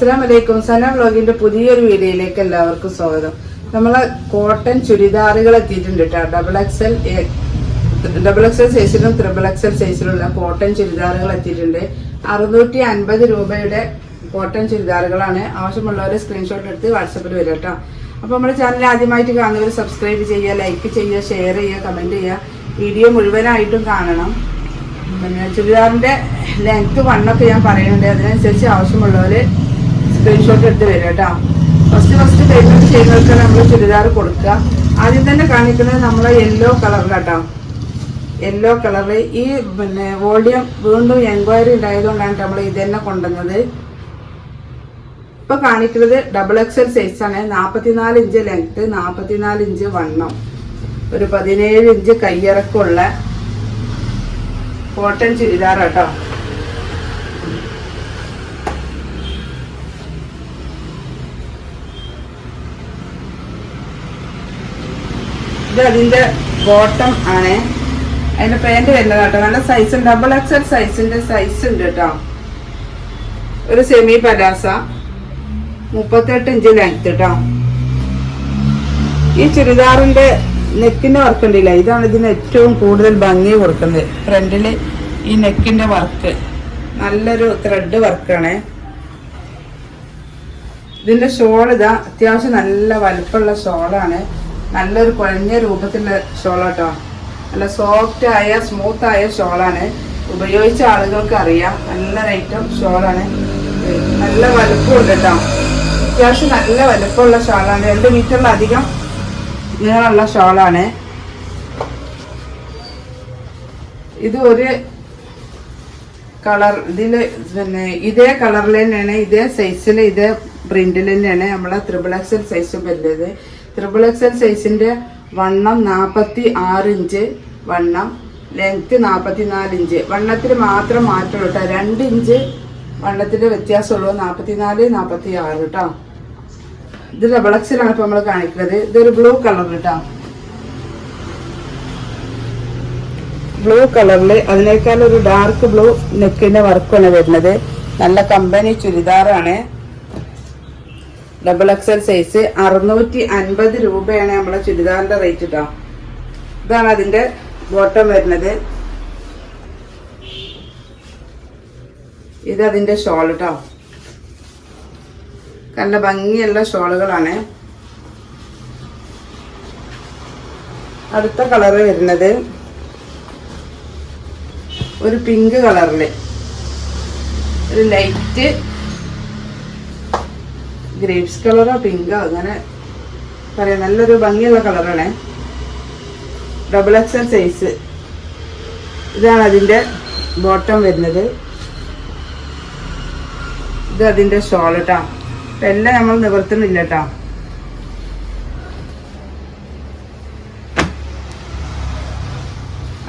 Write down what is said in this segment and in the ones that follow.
അസ്സാം വലൈക്കും സന വ്ലോഗിന്റെ പുതിയൊരു വീഡിയോയിലേക്ക് എല്ലാവർക്കും സ്വാഗതം. നമ്മളെ കോട്ടൺ ചുരിദാറുകൾ എത്തിയിട്ടുണ്ട് കേട്ടോ. ഡബിൾ എക്സൽ ഡബിൾ എക്സൽ സൈസിലും ത്രിബിൾ എക്സൽ സൈസിലുള്ള കോട്ടൺ ചുരിദാറുകൾ എത്തിയിട്ടുണ്ട്. അറുന്നൂറ്റി അൻപത് രൂപയുടെ കോട്ടൺ ചുരിദാറുകളാണ്. ആവശ്യമുള്ളവരെ സ്ക്രീൻഷോട്ട് എടുത്ത് വാട്സപ്പിൽ വരാം കേട്ടോ. അപ്പോൾ നമ്മുടെ ചാനൽ ആദ്യമായിട്ട് കാണുന്നവർ സബ്സ്ക്രൈബ് ചെയ്യുക ലൈക്ക് ചെയ്യുക ഷെയർ ചെയ്യുക കമന്റ് ചെയ്യുക. വീഡിയോ മുഴുവനായിട്ടും കാണണം. പിന്നെ ചുരിദാറിന്റെ ലെങ്ത് വണ്ണൊക്കെ ഞാൻ പറയുന്നുണ്ട്. അതിനനുസരിച്ച് ആവശ്യമുള്ളവർ സ്ക്രീൻഷോട്ട് എടുത്ത് വരും കേട്ടോ. ഫസ്റ്റ് ഫസ്റ്റ് പേയ്മെന്റ് ചെയ്യുന്നവർക്ക് നമ്മൾ ചുരിദാർ കൊടുക്കുക. ആദ്യം തന്നെ കാണിക്കുന്നത് നമ്മളെ യെല്ലോ കളറിലാട്ടോ യെല്ലോ കളറ് ഈ പിന്നെ വോളിയം വീണ്ടും എൻക്വയറി ഉണ്ടായതുകൊണ്ടാണ് നമ്മൾ ഇത് തന്നെ കൊണ്ടുവന്നത്. ഇപ്പൊ കാണിക്കുന്നത് ഡബിൾ എക്സൽ സൈസ് ആണ്. നാൽപ്പത്തിനാല് ഇഞ്ച് ലെങ്ത് നാൽപ്പത്തിനാല് ഇഞ്ച് വണ്ണം. ഒരു പതിനേഴ് ഇഞ്ച് കയ്യിറക്കമുള്ള കോട്ടൺ ചുരിദാർ കേട്ടോ ഇത് അതിന്റെ ബോട്ടം ആണ്. അതിന്റെ പാന്റ് വരുന്നത് കേട്ടോ. നല്ല സൈസ് ഡബിൾ എക്സൽ സൈസിന്റെ സൈസ് ഉണ്ട്. കേട്ടോ. ഒരു സെമി പലാസ മുപ്പത്തെട്ട് ഇഞ്ച് ലെങ്ത് കേട്ടോ. ഈ ചുരിദാറിന്റെ നെക്കിന്റെ വർക്ക് ഉണ്ടല്ല? ഇതാണ് ഇതിന് ഏറ്റവും കൂടുതൽ ഭംഗി കൊടുക്കുന്നത്. ഫ്രണ്ടിൽ ഈ നെക്കിന്റെ വർക്ക് നല്ലൊരു ത്രെഡ് വർക്കാണ് ഇതിന്റെ ഷോൾ ഇതാ അത്യാവശ്യം നല്ല വലുപ്പമുള്ള ഷോളാണ് നല്ലൊരു കുഴഞ്ഞ രൂപത്തിലുള്ള ഷോളാട്ടോ. നല്ല സോഫ്റ്റ് ആയ സ്മൂത്ത് ആയ ഷോളാണ്. ഉപയോഗിച്ച ആളുകൾക്ക് അറിയാം. നല്ല ഐറ്റം ഷോളാണ്. നല്ല വലുപ്പമുണ്ട് കേട്ടോ അത്യാവശ്യം നല്ല വലുപ്പമുള്ള ഷോളാണ്. രണ്ട് മീറ്ററിലധികം നീളമുള്ള ഷോളാണ്. ഇത് ഒരു കളർ ഇതിൽ പിന്നെ ഇതേ കളറിൽ തന്നെയാണ് ഇതേ സൈസിൽ ഇതേ പ്രിന്റിൽ തന്നെയാണ് നമ്മളെ ത്രിബിൾ എക്സൽ സൈസും വരുന്നത് ത്രിബിൾ എക്സൽ സൈസിന്റെ വണ്ണം നാൽപ്പത്തി ആറ് ഇഞ്ച് വണ്ണം ലെങ്ത് നാൽപ്പത്തി നാല് ഇഞ്ച്. വണ്ണത്തിൽ മാത്രം മാറ്റമുള്ളൂ കേട്ടോ രണ്ട് ഇഞ്ച് വണ്ണത്തിന്റെ വ്യത്യാസമുള്ളൂ. നാൽപ്പത്തി നാല് നാൽപ്പത്തി ആറ് കേട്ടോ ഇത് ഡബിൾ എക്സലാണ് ഇപ്പോൾ നമ്മൾ കാണിക്കുന്നത്. ഇതൊരു ബ്ലൂ കളർ കേട്ടോ ബ്ലൂ കളറിൽ അതിനേക്കാൾ ഒരു ഡാർക്ക് ബ്ലൂ നെക്കിന്റെ വർക്കാണ് വരുന്നത്. നല്ല കമ്പനി ചുരിദാറാണ്. ഡബിൾ എക്സൽ സൈസ് അറുന്നൂറ്റി അൻപത് രൂപയാണ് നമ്മളെ ചുരിദാറിന്റെ റേറ്റ് കേട്ടോ ഇതാണ് അതിന്റെ ബോട്ടം വരുന്നത്. ഇത് അതിന്റെ ഷോൾ കേട്ടോ നല്ല ഭംഗിയുള്ള ഷോളുകളാണ്. അടുത്ത കളറ് വരുന്നത് ഒരു പിങ്ക് കളറിൽ ഒരു ലൈറ്റ് ഗ്രേപ്സ് കളറോ പിങ്കോ അങ്ങനെ പറയാം. നല്ലൊരു ഭംഗിയുള്ള കളറാണ്. ഡബിൾ എക്സൽ സൈസ് ഇതാണ് അതിന്റെ ബോട്ടം വരുന്നത്. ഇത് അതിന്റെ ഷോൾ കേട്ടോ എല്ലാം നമ്മൾ നിവർത്തുന്നില്ല കേട്ടോ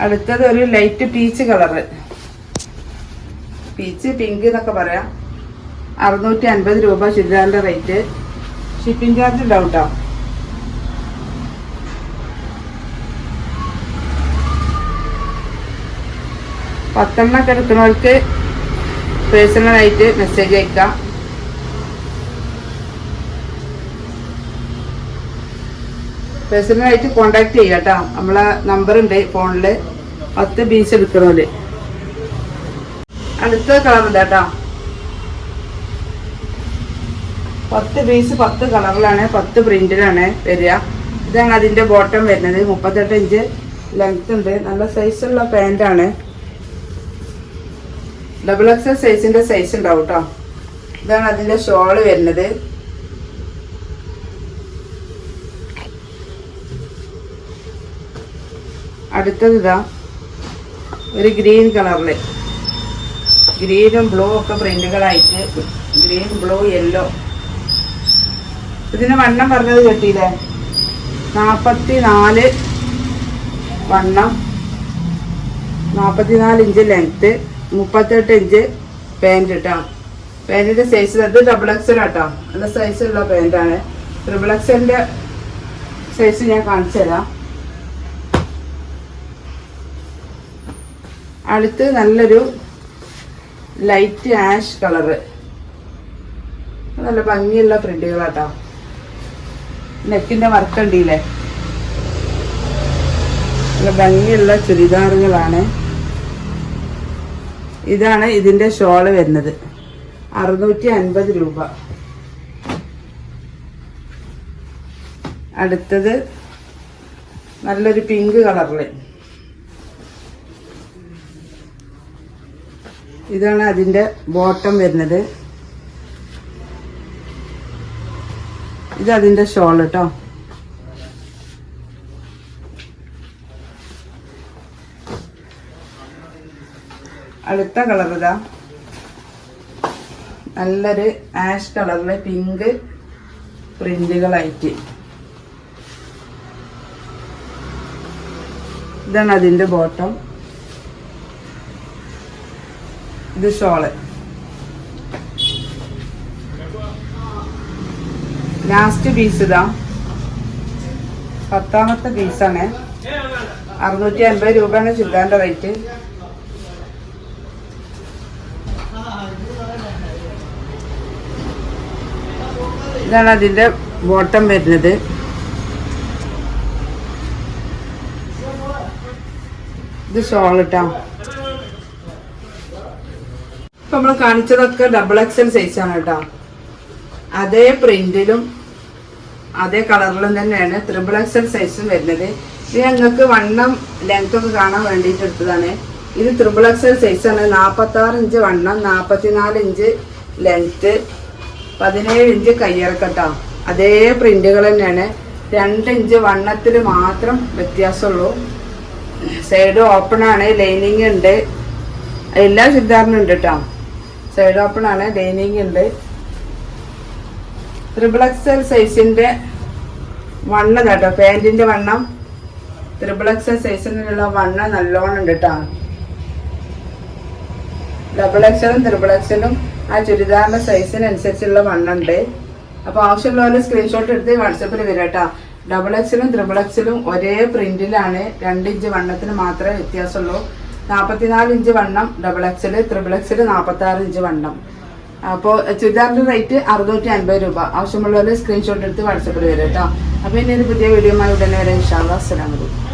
അടുത്തത് ഒരു light peach colour. Peach pink എന്നൊക്കെ പറയാം. അറുന്നൂറ്റി അൻപത് രൂപ ചുരിദാറിന്റെ റേറ്റ്. ഷിപ്പിംഗ് ചാർജ് ഉണ്ടാവും കേട്ടോ പത്തെണ്ണൊക്കെ എടുക്കുന്നവർക്ക് പേഴ്സണലായിട്ട് മെസ്സേജ് അയക്കാം. പേഴ്സണലായിട്ട് കോണ്ടാക്ട് ചെയ്യാം കേട്ടോ. നമ്മളെ നമ്പർ ഉണ്ട് ഫോണിൽ പത്ത് പീസ് എടുക്കണോൽ അടുത്ത കളർ ഉണ്ട് കേട്ടോ? പത്ത് പീസ് പത്ത് കളറിലാണ് പത്ത് പ്രിന്റിലാണ് വരിക. ഇതാണ് അതിന്റെ ബോട്ടം വരുന്നത്. മുപ്പത്തെട്ട് ഇഞ്ച് ലെങ്ത് ഉണ്ട്. നല്ല സൈസുള്ള ആണ്. ഡബിൾ എക്സൽ സൈസിന്റെ സൈസ് ഉണ്ടാവും കേട്ടോ ഇതാണ് അതിന്റെ ഷോൾ വരുന്നത്. അടുത്തത് ഇതാ. ഒരു ഗ്രീൻ കളറിൽ ഗ്രീനും ബ്ലൂ ഒക്കെ പ്രിന്റുകളായിട്ട് ഗ്രീൻ ബ്ലൂ യെല്ലോ ഇതിന് വണ്ണം പറഞ്ഞത് കേട്ടില്ലേ? നാൽപ്പത്തി നാല് വണ്ണം. നാൽപ്പത്തിനാല് ഇഞ്ച് ലെങ്ത്ത് മുപ്പത്തെട്ട് ഇഞ്ച് പാന്റ് കേട്ടോ പാന്റിന്റെ സൈസ് അത് ഡബിൾ എക്സൽ കേട്ടോ നല്ല സൈസുള്ള പാന്റാണ് ട്രിപ്പിൾ എക്സലിന്റെ സൈസ് ഞാൻ കാണിച്ചു തരാം. അടുത്ത് നല്ലൊരു ലൈറ്റ് ആഷ് കളറ് നല്ല ഭംഗിയുള്ള പ്രിന്റുകളാട്ടോ നെക്കിന്റെ വർക്ക് ഉണ്ടല്ലേ നല്ല ഭംഗിയുള്ള ചുരിദാറുകളാണ്. ഇതാണ് ഇതിന്റെ ഷോൾ വരുന്നത്. അറുന്നൂറ്റി അൻപത് രൂപ. അടുത്തത് നല്ലൊരു പിങ്ക് കളറിൽ. ഇതാണ് അതിന്റെ ബോട്ടം വരുന്നത്. ഇത് അതിന്റെ ഷോൾ കേട്ടോ അടുത്ത കളർ ഇതാ. നല്ലൊരു ആഷ് കളറിലെ പിങ്ക് പ്രിന്റുകളായിട്ട് ഇതാണ് അതിന്റെ ബോട്ടം ഇത് ഷോൾ ലാസ്റ്റ് പീസ് ഇതാ. പത്താമത്തെ പീസാണ് അറുന്നൂറ്റി അൻപത് രൂപയാണ് ചുരിദാറിന്റെ റേറ്റ് ഇതാണ് അതിന്റെ ബോട്ടം വരുന്നത്. ഇത് ഷോൾ ഇട്ടാ. ഇപ്പൊ നമ്മൾ കാണിച്ചതൊക്കെ ഡബിൾ എക്സൽ സൈസ് ആണ് കേട്ടോ. അതേ പ്രിന്റിലും അതേ കളറിലും തന്നെയാണ്. ത്രിബിൾ എക്സൽ സൈസും വരുന്നത്. ഇത് ഞങ്ങൾക്ക് വണ്ണം ലെങ്ത് ഒക്കെ കാണാൻ വേണ്ടിയിട്ട് എടുത്തതാണ്. ഇത് ത്രിബിൾ എക്സൽ സൈസ് ആണ്. നാൽപ്പത്തി ആറ് ഇഞ്ച് വണ്ണം നാൽപ്പത്തിനാല് ഇഞ്ച് ലെങ്ത് പതിനേഴ് ഇഞ്ച് കയ്യിറക്കട്ടോ അതേ പ്രിന്റുകൾ തന്നെയാണ്. രണ്ട് ഇഞ്ച് വണ്ണത്തിൽ മാത്രം വ്യത്യാസമുള്ളൂ. സൈഡ് ഓപ്പൺ ആണ്. ലൈനിങ് ഉണ്ട്. എല്ലാ ചുരിദാറിനും ഉണ്ട് കേട്ടോ സൈഡ് ഓപ്പൺ ആണ്. ലൈനിങ് ഉണ്ട്. ത്രിബിൾ എക്സൽ സൈസിന്റെ വണ്ണം കേട്ടോ. പാന്റിന്റെ വണ്ണം. ത്രിബിൾ എക്സൽ സൈസിനുള്ള വണ്ണം നല്ലോണം ഉണ്ട് കേട്ടോ ഡബിൾ എക്സലും ത്രിബിൾ എക്സലും ആ ചുരിദാറിന്റെ സൈസിനനുസരിച്ചുള്ള വണ്ണം ഉണ്ട്. അപ്പൊ ആവശ്യമുള്ളവരെ സ്ക്രീൻഷോട്ട് എടുത്ത് വാട്സപ്പിൽ വരാം കേട്ടോ ഡബിൾ എക്സലും ത്രിബിൾ എക്സലും ഒരേ പ്രിന്റിലാണ് രണ്ട് ഇഞ്ച് വണ്ണത്തിന് മാത്രമേ വ്യത്യാസമുള്ളൂ. നാൽപ്പത്തിനാല് ഇഞ്ച് വണ്ണം ഡബിൾ എക്സൽ ത്രിബിൾ എക്സൽ നാൽപ്പത്തി ഇഞ്ച് വണ്ണം. അപ്പോൾ ചുരിദാറിന്റെ റേറ്റ് അറുന്നൂറ്റി അൻപത് രൂപ. ആവശ്യമുള്ളവർ സ്ക്രീൻഷോട്ട് എടുത്ത് വാട്സപ്പിൽ വരും കേട്ടോ അപ്പോൾ ഇനി ഒരു പുതിയ വീഡിയോ ഉടനെ വരെ ഇൻഷാല്ലാ അസ്സലാമു അലൈക്കും.